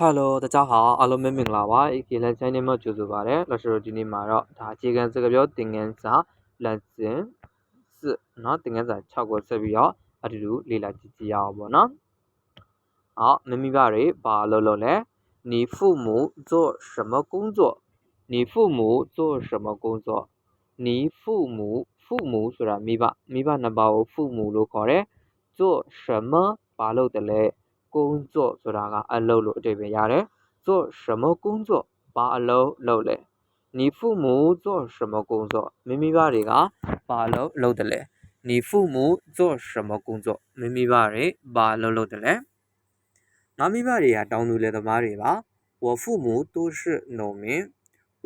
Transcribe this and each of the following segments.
Hello 大家好အားလုံးပဲမင်္ဂလာပါဒီ lesson နဲ့မှကြိုဆိုပါရစေလက်ရှိဒီနေ့မှာတော့ဒါအခြေခံစကားပြောသင်ခန်းစာ lesson 4เนาะသင်ခန်းစာ6ကိုဆက်ပြီးတော့အတူတူလေ့လာကြည့်ကြရအောင်ပေါ့နော်好မမိဘတွေဘာလုပ်လို့လဲ你父母做什么工作你父母做什么工作你父母父母ဆိုတာမိဘမိဘနှစ်ပါးကို父母လို့ခေါ်တယ်做什么ဘာလုပ်တယ်လဲ 工作ဆိုတာကအလုပ်လို့အဓိပ္ပာယ်ရတယ်做什么工作ဘာအလုပ်လုပ်လဲ你父母做什么工作မိမိဘတွေကဘာအလုပ်လုပ်တယ်လဲ你父母做什么工作မိမိဘတွေဘာအလုပ်လုပ်တယ်လဲငါမိဘတွေကတောင်သူလယ်သမားတွေပါ我父母都是农民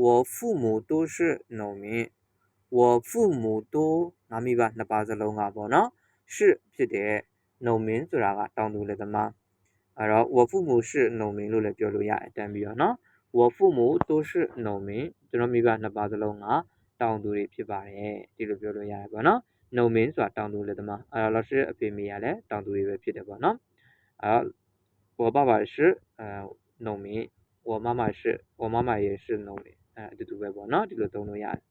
我父母都是农民我父母都ငါမိဘနှစ်ပါးစလုံးကပေါ့နော်是ဖြစ်တယ်农民ဆိုတာကတောင်သူလယ်သမား အဲ့တော့我父母是农民လို့လည်းပြောလို့ရတယ်တန်းပြီးတော့နော်我父母都是农民ကျွန်တော်မိဘနှစ်ပါးစလုံးကတောင်သူတွေဖြစ်ပါတယ်ဒီလိုပြောလို့ရတယ်ပေါ့နော်农民ဆိုတာတောင်သူလည်းတမအဲ့တော့老师အဖေမေကလည်းတောင်သူတွေပဲဖြစ်တယ်ပေါ့နော်အဲ့တော့我爸爸是呃农民我妈妈是我妈妈也是农民အဲအတူတူပဲပေါ့နော်ဒီလိုသုံးလို့ရတယ်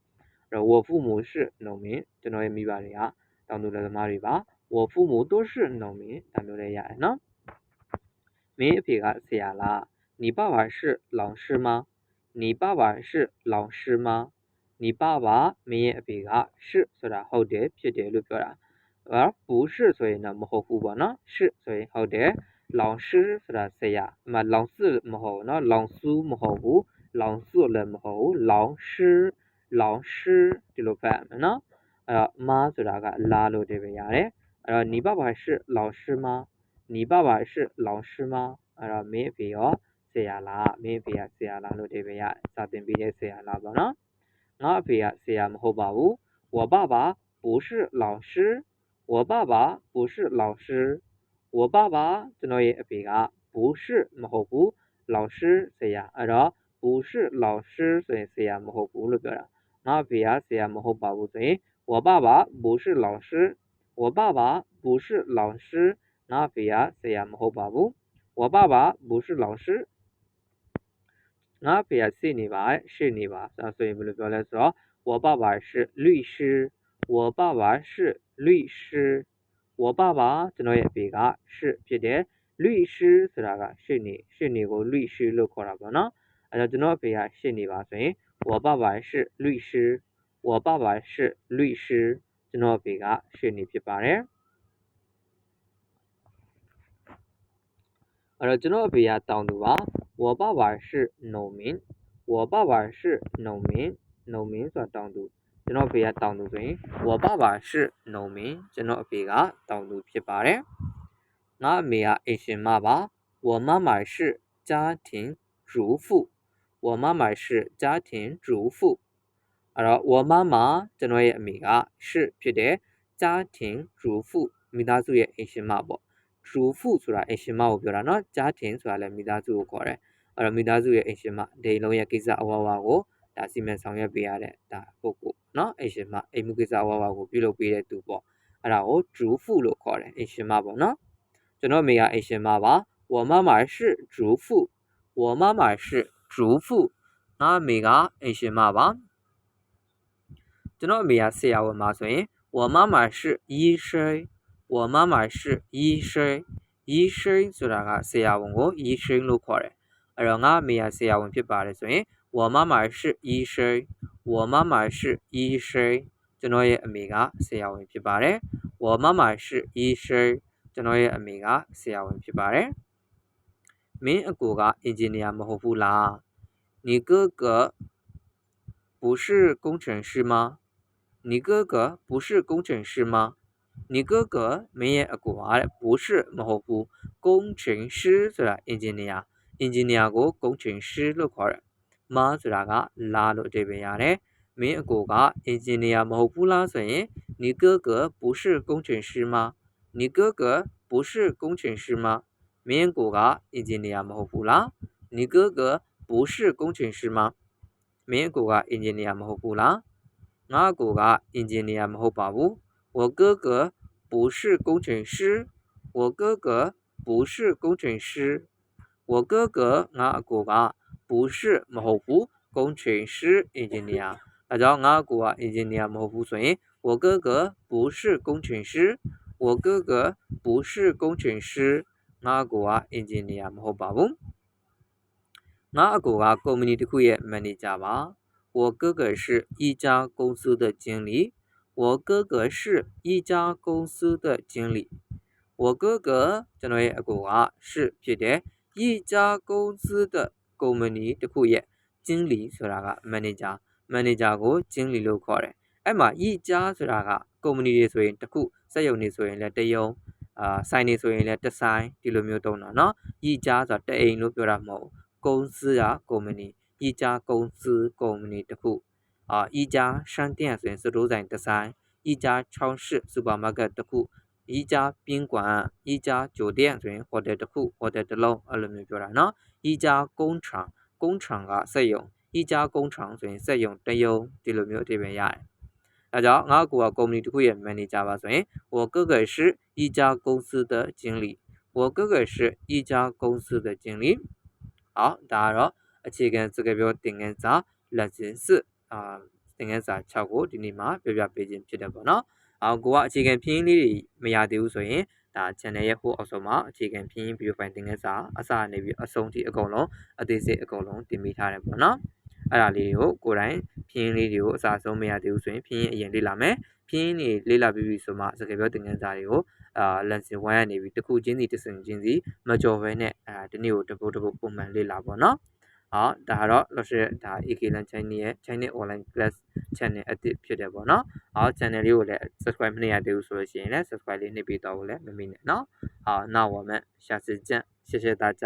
အဲ့တော့我父母是农民ကျွန်တော်ရဲ့မိဘတွေကတောင်သူလည်းသမားတွေပါ我父母都是农民ဒါမျိုးလည်းရတယ်နော် မင်းအဖေကဆရာလား你爸爸是老师吗你爸爸是老师吗你爸爸မင်းရဲ့အဖေက是ဆိုတာဟုတ်တယ်ဖြစ်တယ်လို့ပြောတာဘာ不是ဆိုရင်တော့မဟုတ်ဘူးပေါ့နော်是ဆိုရင်ဟုတ်တယ်老师ဆိုတာဆရာအမ老师မဟုတ်နော်老师မဟုတ်ဘူး老师လည်းမဟုတ်ဘူး老师老师ဒီလိုဖတ်မယ်နော်အဲ့တော့မားဆိုတာကလာလို့တည်ပြရတယ်အဲ့တော့你爸爸是老师吗你爸爸是老师吗အဲ့တော့မင်းအဖေရောဆရာလားမင်းအဖေကဆရာလားလို့ဒီပဲရစာသင်ပေးတဲ့ဆရာလားပေါ့နော်ငါအဖေကဆရာမဟုတ်ပါဘူး我爸爸不是老师我爸爸不是老师我爸爸ကျွန်တော်ရဲ့အဖေက不是မဟုတ်ဘူး老师ဆရာအဲ့တော့不是老师ဆိုရင်ဆရာမဟုတ်ဘူးလို့ပြောတာငါအဖေကဆရာမဟုတ်ပါဘူးဆိုရင်我爸爸不是老师我爸爸不是老师 ငါအဖေကဆရာမဟုတ်ပါဘူး我爸爸不是老师ငါဖေကစိနေပါရှေ့နေပါဒါဆိုရင်ဘယ်လိုပြောလဲဆိုတော့我爸爸是律师我爸爸是律师我爸爸ကျွန်တော်ရဲ့အဖေက是ဖြစ်တယ်律师ဆိုတာကရှေ့နေရှေ့နေကို律师လို့ခေါ်တာပေါ့နော်အဲတော့ကျွန်တော်အဖေကရှေ့နေပါဆိုရင်我爸爸是律师我爸爸是律师ကျွန်တော်အဖေကရှေ့နေဖြစ်ပါတယ် အဲ့တော့ကျွန်တော်အဖေကတောင်သူပါ我爸爸是农民我爸爸是农民农民ဆိုတာတောင်သူကျွန်တော်အဖေကတောင်သူဆိုရင်我爸爸是农民ကျွန်တော်အဖေကတောင်သူဖြစ်ပါတယ်ငါအမေကအိမ်ရှင်မပါ我妈妈是家庭主妇我妈妈是家庭主妇အဲ့တော့我妈妈ကျွန်တော်ရဲ့အမေက是ဖြစ်တဲ့家庭主妇မိသားစုရဲ့အိမ်ရှင်မပေါ့ 主妇ဆိုတာအိမ်ရှင်မကိုပြောတာเนาะ家庭ဆိုတာလည်းမိသားစုကိုခေါ်တယ်အဲ့တော့မိသားစုရဲ့အိမ်ရှင်မဒေလုံးရဲ့ကိစ္စအဝဝကိုဒါစီမံဆောင်ရွက်ပေးရတဲ့ဒါပုဂ္ဂိုလ်เนาะအိမ်ရှင်မအိမ်မှုကိစ္စအဝဝကိုပြုလုပ်ပေးတဲ့သူပေါ့အဲ့ဒါကို主妇လို့ခေါ်တယ်အိမ်ရှင်မပေါ့เนาะကျွန်တော်မိကအိမ်ရှင်မပါ我妈妈是主妇我妈妈是主妇ငါမိကအိမ်ရှင်မပါကျွန်တော်အမေကဆရာဝန်ပါဆိုရင်我妈妈是医生 我妈妈是医生医生ဆိုတာကဆရာဝန်ကို医生လို့ခေါ်တယ်အဲ့တော့ငါအမေကဆရာဝန်ဖြစ်ပါတယ်ဆိုရင်我妈妈是医生我妈妈是医生ကျွန်တော်ရဲ့အမေကဆရာဝန်ဖြစ်ပါတယ်我妈妈是医生ကျွန်တော်ရဲ့အမေကဆရာဝန်ဖြစ်ပါတယ်မင်းအကိုကအင်ဂျင်နီယာမဟုတ်ဘူးလား你哥哥不是工程师吗你哥哥不是工程师吗 你哥哥မင်းရဲ့အကိုက不是မဟုတ်ဘူး工程师ဆိုတာ engineer engineer ကို工程师လို့ခေါ်တယ်မဆိုတာကလာလို့အဓိပ္ပာယ်ရတယ်မင်းအကိုက engineer မဟုတ်ဘူးလားဆိုရင်你哥哥不是工程师吗你哥哥不是工程师吗မင်းကိုက engineer မဟုတ်ဘူးလား你哥哥不是工程师吗မင်းကိုက engineer မဟုတ်ဘူးလားငါကိုက engineer မဟုတ်ပါဘူး 我哥哥不是工程师我哥哥不是工程师 我哥哥ငါအကိုက不是မဟုတ်ဘူး工程师 engineer ဒါကြောင့်ငါအကိုက engineer မဟုတ်ဘူးဆိုရင်我哥哥不是工程师我哥哥不是工程师ငါအကိုက engineer မဟုတ်ပါဘူးငါအကိုကကုမ္ပဏီတစ်ခုရဲ့ manager ပါ我哥哥是一家公司的经理 我哥哥是一家公司的经理我哥哥ကျွန်တော်ရဲ့အကိုက是ဖြစ်တယ်一家公司的ကုမ္ပဏီတစ်ခုရဲ့经理ဆိုတာက manager manager ကို经理လို့ခေါ်တယ်အဲ့မှာ一家ဆိုတာကကုမ္ပဏီတွေဆိုရင်တစ်ခုစက်ရုံတွေဆိုရင်လည်းတစ်ရုံအာဆိုင်တွေဆိုရင်လည်းတစ်ဆိုင်ဒီလိုမျိုးတုံးတာเนาะ一家ဆိုတာတအိမ်လို့ပြောတာမဟုတ်ဘူး公司ကကုမ္ပဏီ一家公司ကုမ္ပဏီတစ်ခု 啊，一家商店算是路你的噻，一家超市存八百块的库，一家宾馆，一家酒店算获得的库获得的楼，二拉明白了呢？一家工厂，工厂啊使用，一家工厂算使用的用，第六秒这边呀。大家，我个啊，公司的会员们，你加吧，算。我哥哥是一家公司的经理，我哥哥是一家公司的经理。好，打扰说，而且跟这个表点个啥？来，真四。 အာသင်ခန်းစာ6ကိုဒီနေ့မှာပြောပြပေးခြင်းဖြစ်တယ်ပေါ့နော်အော်ကိုကအခြေခံပြင်းလေးတွေမရသေးဘူးဆိုရင်ဒါ channel ရဲ့ဟိုအောက်ဆုံးမှာအခြေခံပြင်း video file သင်ခန်းစာအစနေပြီးအဆုံးထိအကုန်လုံးအသေးစိတ်အကုန်လုံးတင်ပေးထားတယ်ပေါ့နော်အဲ့ဒါလေးတွေကိုကိုယ်တိုင်ပြင်းလေးတွေကိုအစဆုံးမရသေးဘူးဆိုရင်ပြင်းအရင်လေ့လာမယ်ပြင်းနေလေ့လာပြီးပြီဆိုမှစကားပြောသင်ခန်းစာတွေကိုအာ lesson 1ကနေပြီးတစ်ခုချင်းစီတစ်စင်ချင်းစီမကြော်ဘဲနဲ့အာဒီနေ့ကိုတပုတ်တပုတ်ပုံမှန်လေ့လာပေါ့နော် ဟောဒါကတော့လောရှိဒါ AK Lan Chinese ရဲ့ Chinese online class channel အသစ်ဖြစ်တယ်ပေါ့နော်။ဟော channel လေးကိုလည်း subscribe မနေရသေးဘူးဆိုလို့ရှိရင်လည်း subscribe လေးနှိပ်ပေးတော့ကိုလည်းမမေ့နဲ့နော်။好，那我们下次见，谢谢大家。